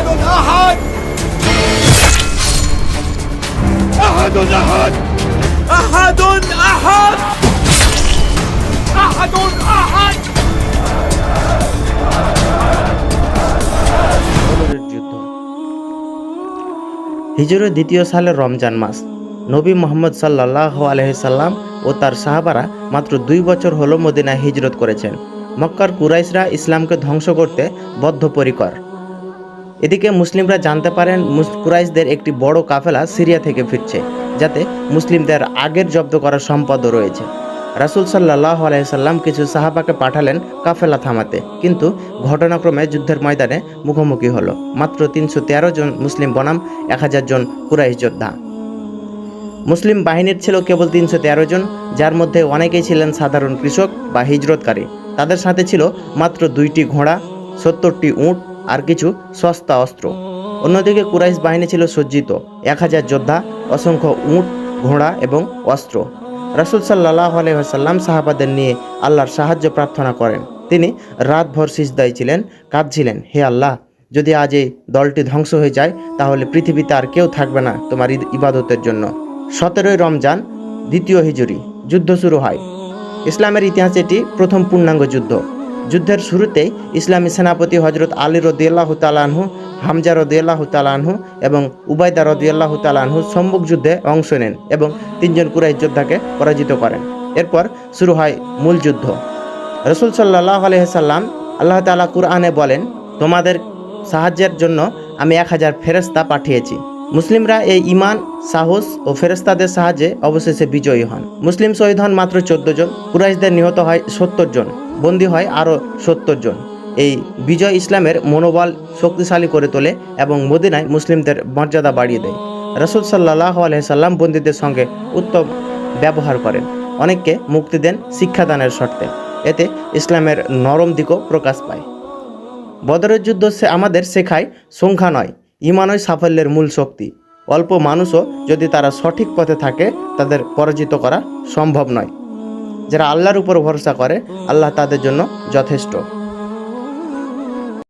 أحد أحد أحد أحد أحد أحد أحد أحد বদরের যুদ্ধ হিজরের দ্বিতীয় সালের রমজান মাস নবী মোহাম্মদ সাল্লাহ আলহিসাল্লাম ও তার সাহাবারা মাত্র দুই বছর হলো মদিনায় হিজরত করেছেন মক্কার কুরাইশরা ইসলামকে ধ্বংস করতে বদ্ধপরিকর এদিকে মুসলিমরা জানতে পারেন কুরাইশদের একটি বড় কাফেলা সিরিয়া থেকে ফিরছে, যাতে মুসলিমদের আগের জব্দ করা সম্পদও রয়েছে। রাসুল সাল্লাহ আলাইসাল্লাম কিছু সাহাবাকে পাঠালেন কাফেলা থামাতে, কিন্তু ঘটনাক্রমে যুদ্ধের ময়দানে মুখোমুখি হলো। মাত্র তিনশো তেরো জন মুসলিম বনাম, এক হাজার জন কুরাইশ যোদ্ধা। মুসলিম বাহিনীর ছিল কেবল তিনশো তেরো জন, যার মধ্যে অনেকেই ছিলেন সাধারণ কৃষক বা হিজরতকারী। তাদের সাথে ছিল মাত্র দুইটি ঘোড়া, সত্তরটি উট আর কিছু সস্তা অস্ত্র। অন্যদিকে কুরাইশ বাহিনী ছিল সজ্জিত। এক হাজার যোদ্ধা, অসংখ্য উট, ঘোড়া এবং অস্ত্র। রাসুল সাল্লাহ আলহাম সাহাবাদের নিয়ে আল্লাহর সাহায্য প্রার্থনা করেন। তিনি রাতভর সিজদায় ছিলেন, কাঁদছিলেন, হে আল্লাহ, যদি আজ এই দলটি ধ্বংস হয়ে যায়, তাহলে পৃথিবীতে আর কেউ থাকবে না তোমার ইবাদতের জন্য। সতেরোই রমজান, দ্বিতীয় হিজুরি, যুদ্ধ শুরু হয়। ইসলামের ইতিহাসে এটি প্রথম পূর্ণাঙ্গ যুদ্ধ। যুদ্ধের শুরুতেই ইসলামী সেনাপতি হজরত আলী রদিয়াল্লাহ তালানহু হামজা রদিয়াল্লাহ তালানহু এবং উবায়দা রদিয়াল্লাহ তালানহু সম্মুখ যুদ্ধে অংশ নেন এবং তিনজন কুরাইশ যোদ্ধাকে পরাজিত করেন। এরপর শুরু হয় মূল যুদ্ধ। রসুল সাল্লাহ আলহিসাল্লাম আল্লাহ তালা কুরআনে বলেন, তোমাদের সাহায্যের জন্য আমি এক হাজার ফেরেস্তা পাঠিয়েছি। মুসলিমরা এই ইমান সাহস ও ফেরেস্তাদের সাহায্যে অবশেষে বিজয়ী হন। মুসলিম শহীদ হন মাত্র চোদ্দ জন, কুরাইশদের নিহত হয় সত্তর জন, বন্দী হয় আরও সত্তর জন। এই বিজয় ইসলামের মনোবল শক্তিশালী করে তোলে এবং মদিনায় মুসলিমদের মর্যাদা বাড়িয়ে দেয়। রসুল সাল্লাহ আলহিসাল্লাম বন্দীদের সঙ্গে উত্তম ব্যবহার করেন। অনেককে মুক্তি দেন শিক্ষাদানের শর্তে। এতে ইসলামের নরম দিকও প্রকাশ পায়। বদরের যুদ্ধ সে আমাদের শেখায়, সংখ্যা নয় ইমানই সাফল্যের মূল শক্তি। অল্প মানুষও যদি তারা সঠিক পথে থাকে, তাদের পরাজিত করা সম্ভব নয়। যারা আল্লাহর উপর ভরসা করে, আল্লাহ তাদের জন্য যথেষ্ট।